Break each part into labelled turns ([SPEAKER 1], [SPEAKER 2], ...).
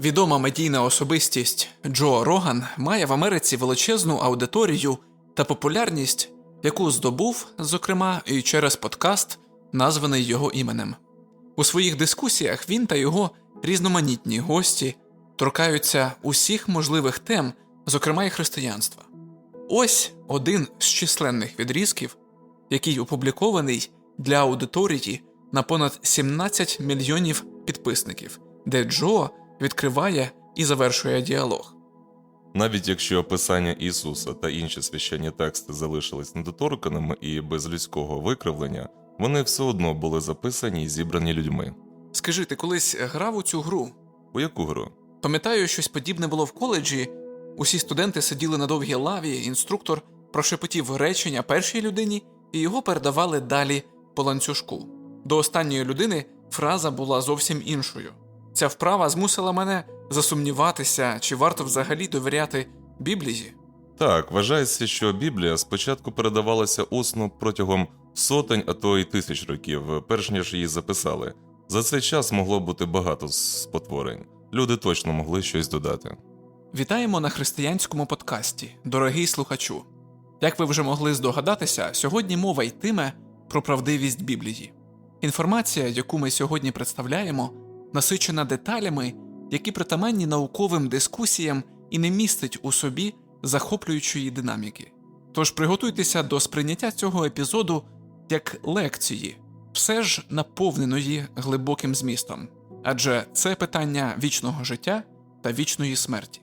[SPEAKER 1] Відома медійна особистість Джо Роган має в Америці величезну аудиторію та популярність, яку здобув, зокрема, і через подкаст, названий його іменем. У своїх дискусіях він та його різноманітні гості торкаються усіх можливих тем, зокрема й християнства. Ось один з численних відрізків, який опублікований для аудиторії на понад 17 мільйонів підписників, де Джо відкриває і завершує діалог.
[SPEAKER 2] Навіть якщо описання Ісуса та інші священні тексти залишились недоторканими і без людського викривлення, вони все одно були записані і зібрані людьми.
[SPEAKER 1] Скажи, ти колись грав у цю гру?
[SPEAKER 2] У яку гру?
[SPEAKER 1] Пам'ятаю, щось подібне було в коледжі. Усі студенти сиділи на довгій лаві, інструктор прошепотів речення першій людині і його передавали далі по ланцюжку. До останньої людини фраза була зовсім іншою. Ця вправа змусила мене засумніватися, чи варто взагалі довіряти Біблії.
[SPEAKER 2] Так, вважається, що Біблія спочатку передавалася усно протягом сотень, а то й тисяч років, перш ніж її записали. За цей час могло бути багато спотворень. Люди точно могли щось додати.
[SPEAKER 1] Вітаємо на християнському подкасті, дорогий слухачу. Як ви вже могли здогадатися, сьогодні мова йтиме про правдивість Біблії. Інформація, яку ми сьогодні представляємо, насичена деталями, які притаманні науковим дискусіям і не містить у собі захоплюючої динаміки. Тож приготуйтеся до сприйняття цього епізоду як лекції, все ж наповненої глибоким змістом, адже це питання вічного життя та вічної смерті.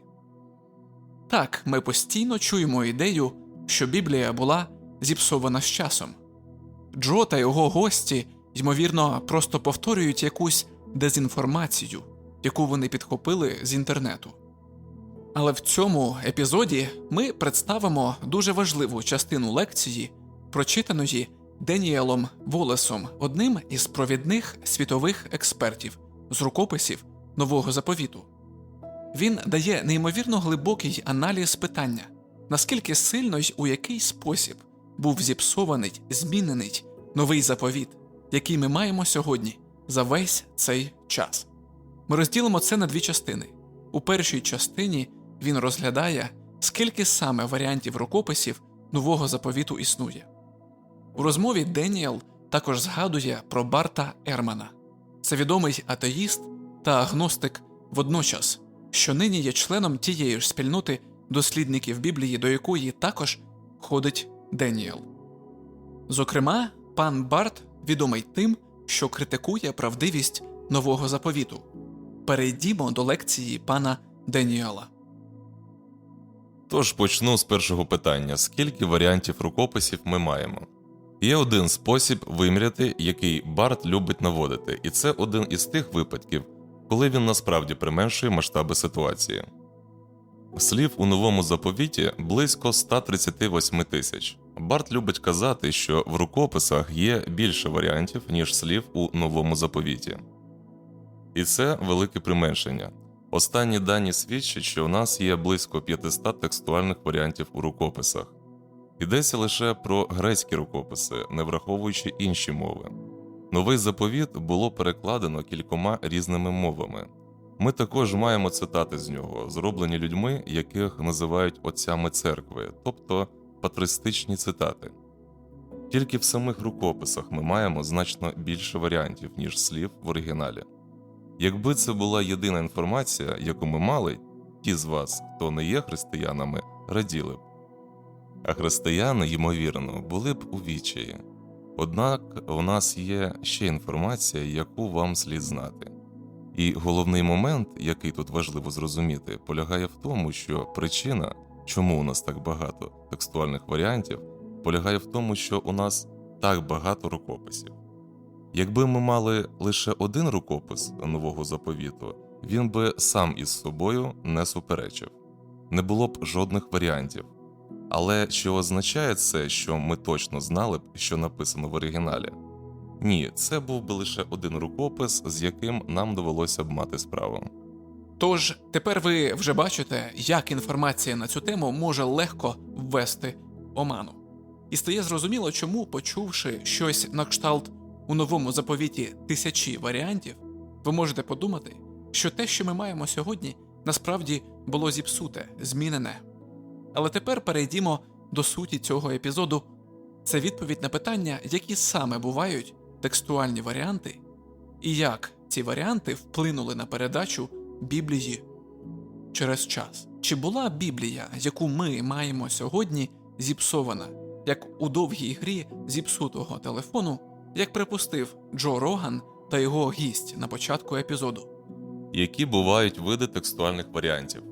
[SPEAKER 1] Так, ми постійно чуємо ідею, що Біблія була зіпсована з часом. Джо та його гості, ймовірно, просто повторюють якусь дезінформацію, яку вони підхопили з інтернету. Але в цьому епізоді ми представимо дуже важливу частину лекції, прочитаної Деніелом Волесом, одним із провідних світових експертів з рукописів Нового заповіту. Він дає неймовірно глибокий аналіз питання, наскільки сильно й у який спосіб був зіпсований, змінений новий заповіт, який ми маємо сьогодні за весь цей час. Ми розділимо це на дві частини. У першій частині він розглядає, скільки саме варіантів рукописів нового заповіту існує. У розмові Деніел також згадує про Барта Ермана. Це відомий атеїст та агностик водночас, що нині є членом тієї ж спільноти дослідників Біблії, до якої також ходить Деніел. Зокрема, пан Барт відомий тим, що критикує правдивість нового заповіту. Перейдімо до лекції пана Деніела.
[SPEAKER 2] Тож почну з першого питання: скільки варіантів рукописів ми маємо? Є один спосіб виміряти, який Барт любить наводити, і це один із тих випадків, коли він насправді применшує масштаби ситуації. Слів у новому заповіті близько 138 тисяч. Барт любить казати, що в рукописах є більше варіантів, ніж слів у новому заповіті. І це велике применшення. Останні дані свідчать, що у нас є близько 500 текстуальних варіантів у рукописах. Йдеться лише про грецькі рукописи, не враховуючи інші мови. Новий заповіт було перекладено кількома різними мовами. Ми також маємо цитати з нього, зроблені людьми, яких називають отцями церкви, тобто патристичні цитати. Тільки в самих рукописах ми маємо значно більше варіантів, ніж слів в оригіналі. Якби це була єдина інформація, яку ми мали, ті з вас, хто не є християнами, раділи б. А християни, ймовірно, були б у відчаї. Однак у нас є ще інформація, яку вам слід знати. І головний момент, який тут важливо зрозуміти, полягає в тому, що причина, чому у нас так багато текстуальних варіантів, полягає в тому, що у нас так багато рукописів. Якби ми мали лише один рукопис нового заповіту, він би сам із собою не суперечив, не було б жодних варіантів. Але чи означає це, що ми точно знали б, що написано в оригіналі? Ні, це був би лише один рукопис, з яким нам довелося б мати справу.
[SPEAKER 1] Тож тепер ви вже бачите, як інформація на цю тему може легко ввести оману. І стає зрозуміло, чому, почувши щось на кшталт у новому заповіті тисячі варіантів, ви можете подумати, що те, що ми маємо сьогодні, насправді було зіпсуте, змінене. Але тепер перейдімо до суті цього епізоду. Це відповідь на питання, які саме бувають текстуальні варіанти, і як ці варіанти вплинули на передачу Біблії через час. Чи була Біблія, яку ми маємо сьогодні, зіпсована, як у довгій грі зіпсутого телефону, як припустив Джо Роган та його гість на початку епізоду?
[SPEAKER 2] які бувають види текстуальних варіантів.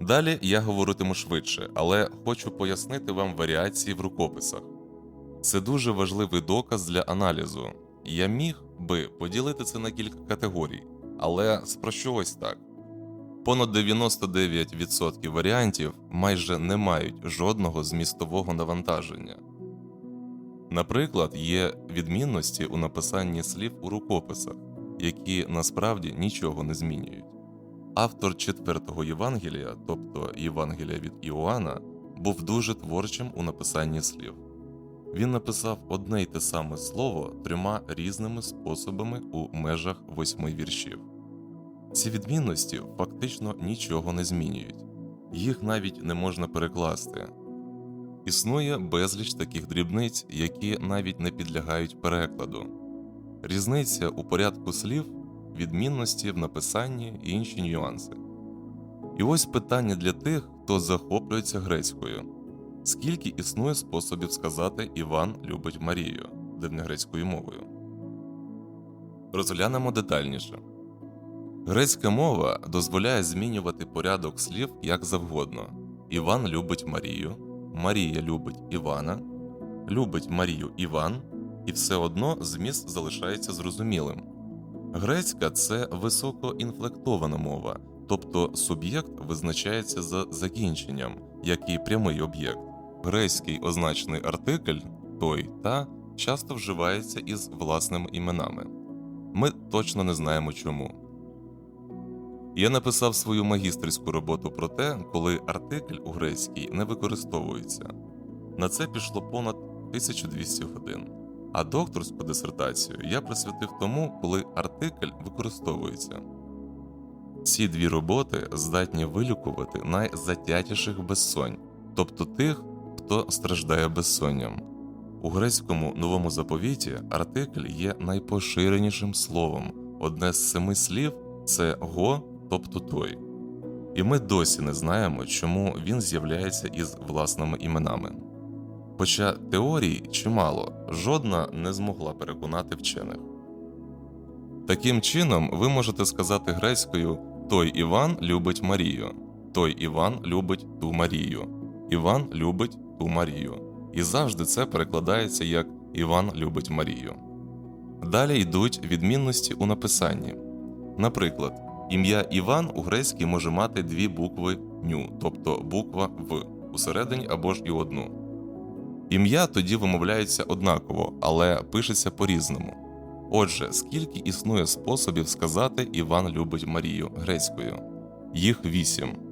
[SPEAKER 2] Далі я говоритиму швидше, але хочу пояснити вам варіації в рукописах. Це дуже важливий доказ для аналізу. Я міг би поділити це на кілька категорій, але спрощу ось так: понад 99% варіантів майже не мають жодного змістового навантаження. Наприклад, є відмінності у написанні слів у рукописах, які насправді нічого не змінюють. Автор четвертого Євангелія, тобто Євангелія від Іоанна, був дуже творчим у написанні слів. Він написав одне й те саме слово трьома різними способами у межах восьми віршів. Ці відмінності фактично нічого не змінюють, їх навіть не можна перекласти. Існує безліч таких дрібниць, які навіть не підлягають перекладу. Різниця у порядку слів, відмінності в написанні і інші нюанси. І ось питання для тих, хто захоплюється грецькою: скільки існує способів сказати Іван любить Марію древньогрецькою мовою? Розглянемо детальніше. Грецька мова дозволяє змінювати порядок слів як завгодно. Іван любить Марію, Марія любить Івана, любить Марію Іван, і все одно зміст залишається зрозумілим. Грецька це високоінфлектована мова, тобто суб'єкт визначається за закінченням, як і прямий об'єкт. Грецький означений артикль той та часто вживається із власними іменами. Ми точно не знаємо чому. Я написав свою магістерську роботу про те, коли артикль у грецькій не використовується. На це пішло понад 1200 годин. А докторську дисертацію я присвятив тому, коли артикль використовується. Ці дві роботи здатні вилікувати найзатятіших безсонь, тобто тих, хто страждає безсонням. У грецькому новому заповіті артикль є найпоширенішим словом. Одне з семи слів це го, тобто той. І ми досі не знаємо, чому він з'являється із власними іменами. Хоча теорій чимало, жодна не змогла переконати вчених. Таким чином, ви можете сказати грецькою той Іван любить Марію, той Іван любить ту Марію, Іван любить ту Марію. І завжди це перекладається як Іван любить Марію. Далі йдуть відмінності у написанні. Наприклад, ім'я Іван у грецькій може мати дві букви ню, тобто буква В усередині або ж і одну. Ім'я тоді вимовляється однаково, але пишеться по-різному. Отже, скільки існує способів сказати Іван любить Марію грецькою? Їх вісім.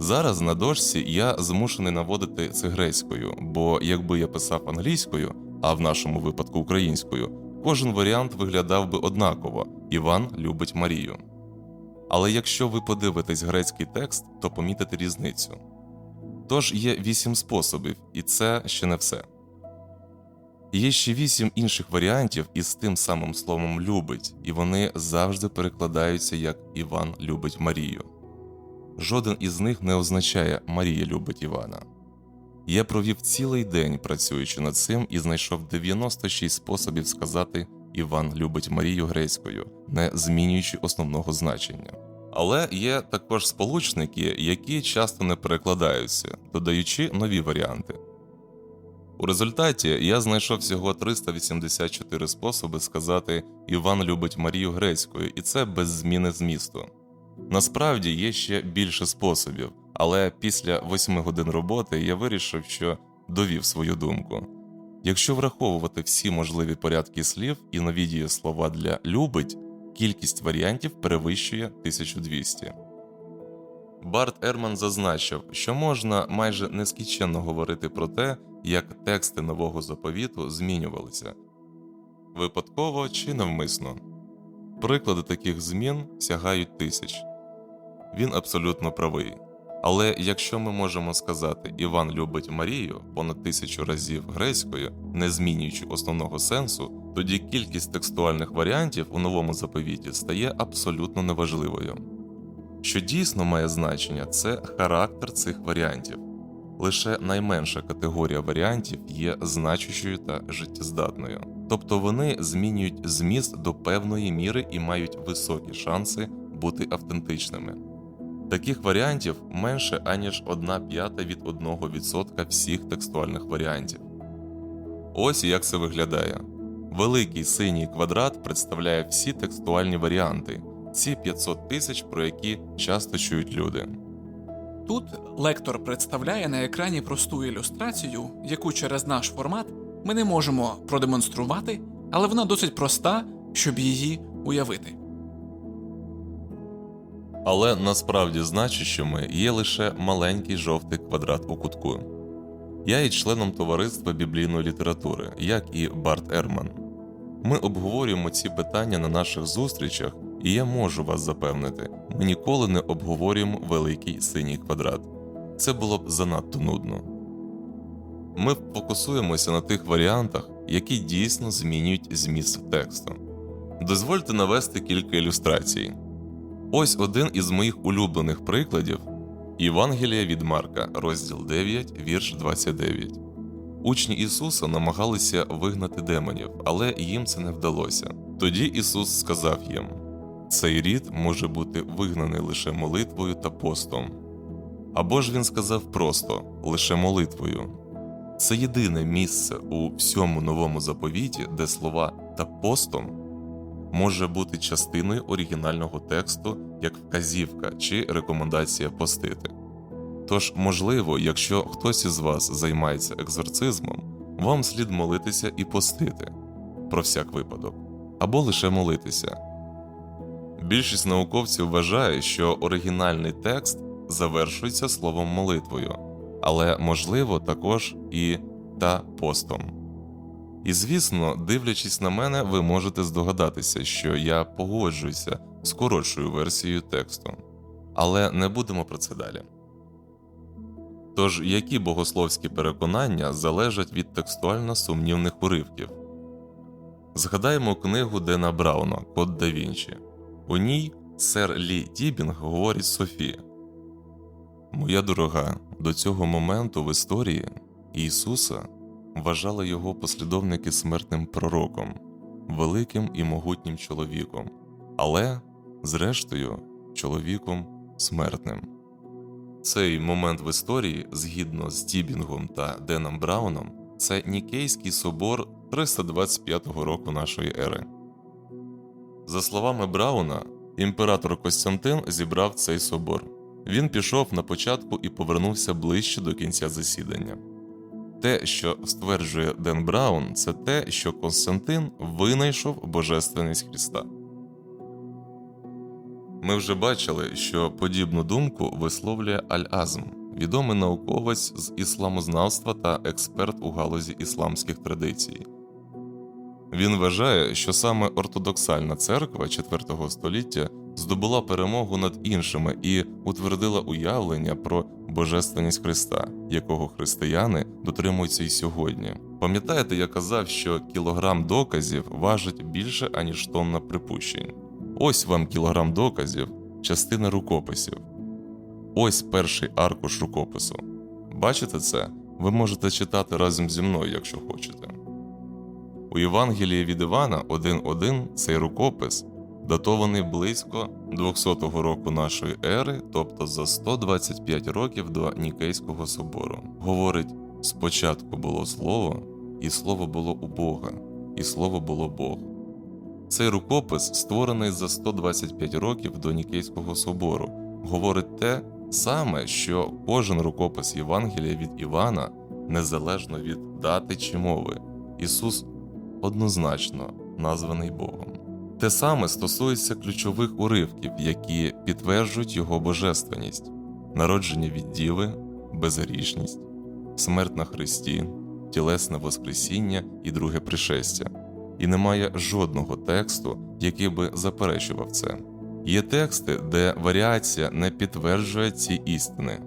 [SPEAKER 2] Зараз на дошці я змушений наводити це грецькою, бо якби я писав англійською, а в нашому випадку українською, кожен варіант виглядав би однаково Іван любить Марію. Але якщо ви подивитесь грецький текст, то помітите різницю. Тож є вісім способів, і це ще не все. Є ще вісім інших варіантів із тим самим словом любить, і вони завжди перекладаються як Іван любить Марію. Жоден із них не означає Марія любить Івана. Я провів цілий день працюючи над цим і знайшов 96 способів сказати Іван любить Марію грецькою, не змінюючи основного значення. Але є також сполучники, які часто не перекладаються, додаючи нові варіанти. У результаті я знайшов всього 384 способи сказати Іван любить Марію грецькою, і це без зміни змісту. Насправді є ще більше способів, але після 8 годин роботи я вирішив, що довів свою думку. Якщо враховувати всі можливі порядки слів і нові дієслова для любить, кількість варіантів перевищує 1200. Барт Ерман зазначив, що можна майже нескінченно говорити про те, як тексти нового заповіту змінювалися випадково чи навмисно. Приклади таких змін сягають тисяч. Він абсолютно правий. Але якщо ми можемо сказати Іван любить Марію понад тисячу разів грецькою, не змінюючи основного сенсу, тоді кількість текстуальних варіантів у новому заповіті стає абсолютно неважливою. Що дійсно має значення, це характер цих варіантів. Лише найменша категорія варіантів є значущою та життєздатною, тобто вони змінюють зміст до певної міри і мають високі шанси бути автентичними. Таких варіантів менше аніж 1 п'ята від 1% всіх текстуальних варіантів. Ось як це виглядає. Великий синій квадрат представляє всі текстуальні варіанти, ці 500 тисяч, про які часто чують люди.
[SPEAKER 1] Тут лектор представляє на екрані просту ілюстрацію, яку через наш формат ми не можемо продемонструвати, але вона досить проста, щоб її уявити.
[SPEAKER 2] Але насправді значущими є лише маленький жовтий квадрат у кутку. Я є членом товариства біблійної літератури, як і Барт Ерман. Ми обговорюємо ці питання на наших зустрічах, і я можу вас запевнити, ми ніколи не обговорюємо великий синій квадрат. Це було б занадто нудно. Ми фокусуємося на тих варіантах, які дійсно змінюють зміст тексту. Дозвольте навести кілька ілюстрацій. Ось один із моїх улюблених прикладів Євангелія від Марка, розділ 9, вірш 29. Учні Ісуса намагалися вигнати демонів, але їм це не вдалося. Тоді Ісус сказав їм: цей рід може бути вигнаний лише молитвою та постом. Або ж він сказав просто лише молитвою. Це єдине місце у всьому новому заповіті, де слова та постом може бути частиною оригінального тексту як вказівка чи рекомендація постити. Тож, можливо, якщо хтось із вас займається екзорцизмом, вам слід молитися і постити про всяк випадок, або лише молитися. Більшість науковців вважає, що оригінальний текст завершується словом молитвою, але можливо також і та постом. І звісно, дивлячись на мене, ви можете здогадатися, що я погоджуюся з коротшою версією тексту. Але не будемо про це далі. Тож, які богословські переконання залежать від текстуально сумнівних уривків? Згадаємо книгу Дена Брауна Код да Вінчі. У ній сер Лі Тібінг говорить Софі: Моя дорога, до цього моменту в історії Ісуса вважали його послідовники смертним пророком, великим і могутнім чоловіком, але, зрештою, чоловіком смертним. Цей момент в історії, згідно з Тібінгом та Деном Брауном, це Нікейський собор 325 року нашої ери. За словами Брауна, імператор Костянтин зібрав цей собор. Він пішов на початку і повернувся ближче до кінця засідання. Те, що стверджує Ден Браун, це те, що Константин винайшов божественність Христа. Ми вже бачили, що подібну думку висловлює Аль-Азм, відомий науковець з ісламознавства та експерт у галузі ісламських традицій. Він вважає, що саме ортодоксальна церква IV століття здобула перемогу над іншими і утвердила уявлення про божественність Христа, якого християни дотримуються й сьогодні. Пам'ятаєте, я казав, що кілограм доказів важить більше, аніж тонна припущень. Ось вам кілограм доказів, частина рукописів. Ось перший аркуш рукопису. Бачите це? Ви можете читати разом зі мною, якщо хочете. У Євангелії від Івана 1.1 цей рукопис датований близько 200 року нашої ери, тобто за 125 років до Нікейського собору. Говорить: спочатку було слово, і слово було у Бога, і слово було Бог. Цей рукопис, створений за 125 років до Нікейського собору, говорить те саме, що кожен рукопис Євангелія від Івана, незалежно від дати чи мови, Ісус однозначно названий Богом. Те саме стосується ключових уривків, які підтверджують його божественність, народження від діви, безгрішність, смерть на Христі, тілесне Воскресіння і друге пришестя. і немає жодного тексту, який би заперечував це. Є тексти, де варіація не підтверджує ці істини,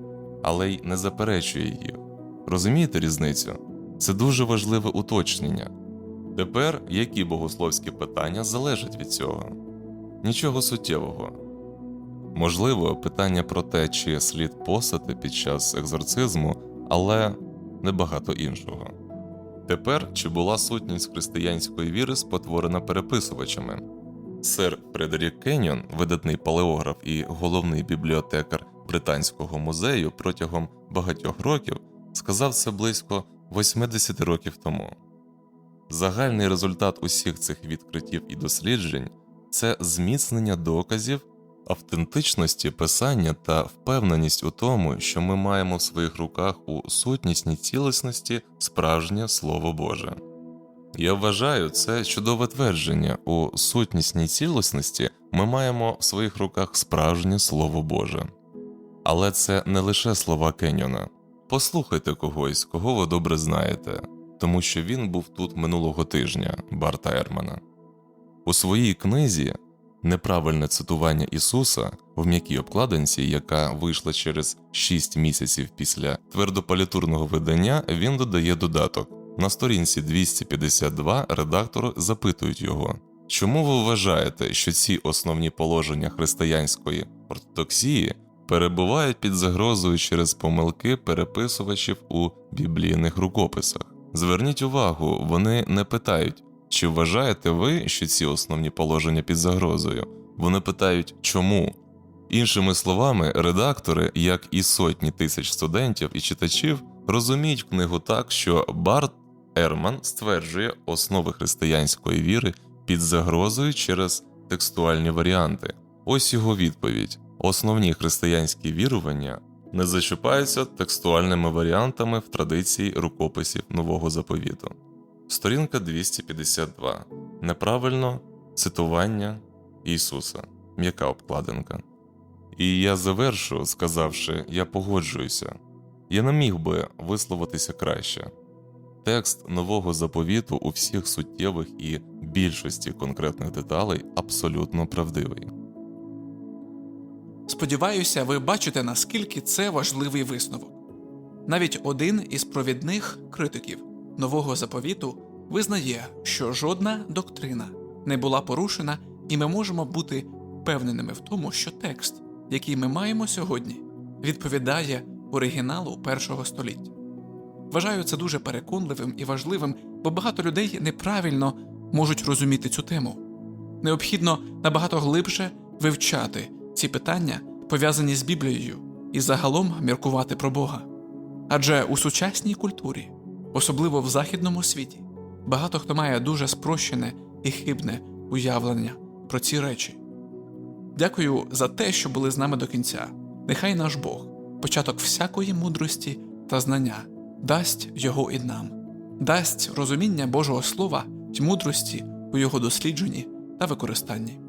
[SPEAKER 2] але й не заперечує їх. Розумієте різницю? Це дуже важливе уточнення. Тепер які богословські питання залежать від цього? Нічого суттєвого. Можливо, питання про те, чи слід посати під час екзорцизму, але небагато іншого. Тепер чи була сутність християнської віри спотворена переписувачами? Сер Фредерік Кеньон, видатний палеограф і головний бібліотекар Британського музею протягом багатьох років, сказав це близько 80 років тому. Загальний результат усіх цих відкриттів і досліджень це зміцнення доказів автентичності писання та впевненість у тому, що ми маємо в своїх руках у сутнісній цілісності справжнє Слово Боже. Я вважаю це чудове твердження у сутнісній цілісності ми маємо в своїх руках справжнє Слово Боже. Але це не лише слова Кеньона. Послухайте когось, кого ви добре знаєте, тому що він був тут минулого тижня, Барта Ермана. У своїй книзі Неправильне цитування Ісуса в м'якій обкладинці, яка вийшла через 6 місяців після твердополітурного видання, він додає додаток. На сторінці 252 редактори запитують його, чому ви вважаєте, що ці основні положення християнської ортодоксії перебувають під загрозою через помилки переписувачів у біблійних рукописах? Зверніть увагу, вони не питають, чи вважаєте ви, що ці основні положення під загрозою? Вони питають, чому? Іншими словами, редактори, як і сотні тисяч студентів і читачів, розуміють книгу так, що Барт Ерман стверджує основи християнської віри під загрозою через текстуальні варіанти. Ось його відповідь: основні християнські вірування не зачіпаються текстуальними варіантами в традиції рукописів нового заповіту. Сторінка 252. Неправильно цитування Ісуса. М'яка обкладинка. І я завершу, сказавши, я погоджуюся. Я не міг би висловитися краще. Текст нового заповіту у всіх суттєвих і більшості конкретних деталей абсолютно правдивий.
[SPEAKER 1] Сподіваюся, ви бачите, наскільки це важливий висновок. Навіть один із провідних критиків нового заповіту визнає, що жодна доктрина не була порушена, і ми можемо бути впевненими в тому, що текст, який ми маємо сьогодні, відповідає оригіналу першого століття. Вважаю це дуже переконливим і важливим, бо багато людей неправильно можуть розуміти цю тему. Необхідно набагато глибше вивчати ці питання, пов'язані з Біблією, і загалом міркувати про Бога. Адже у сучасній культурі, особливо в західному світі, багато хто має дуже спрощене і хибне уявлення про ці речі. Дякую за те, що були з нами до кінця. Нехай наш Бог, початок всякої мудрості та знання, дасть його і нам, дасть розуміння Божого Слова й мудрості у його дослідженні та використанні.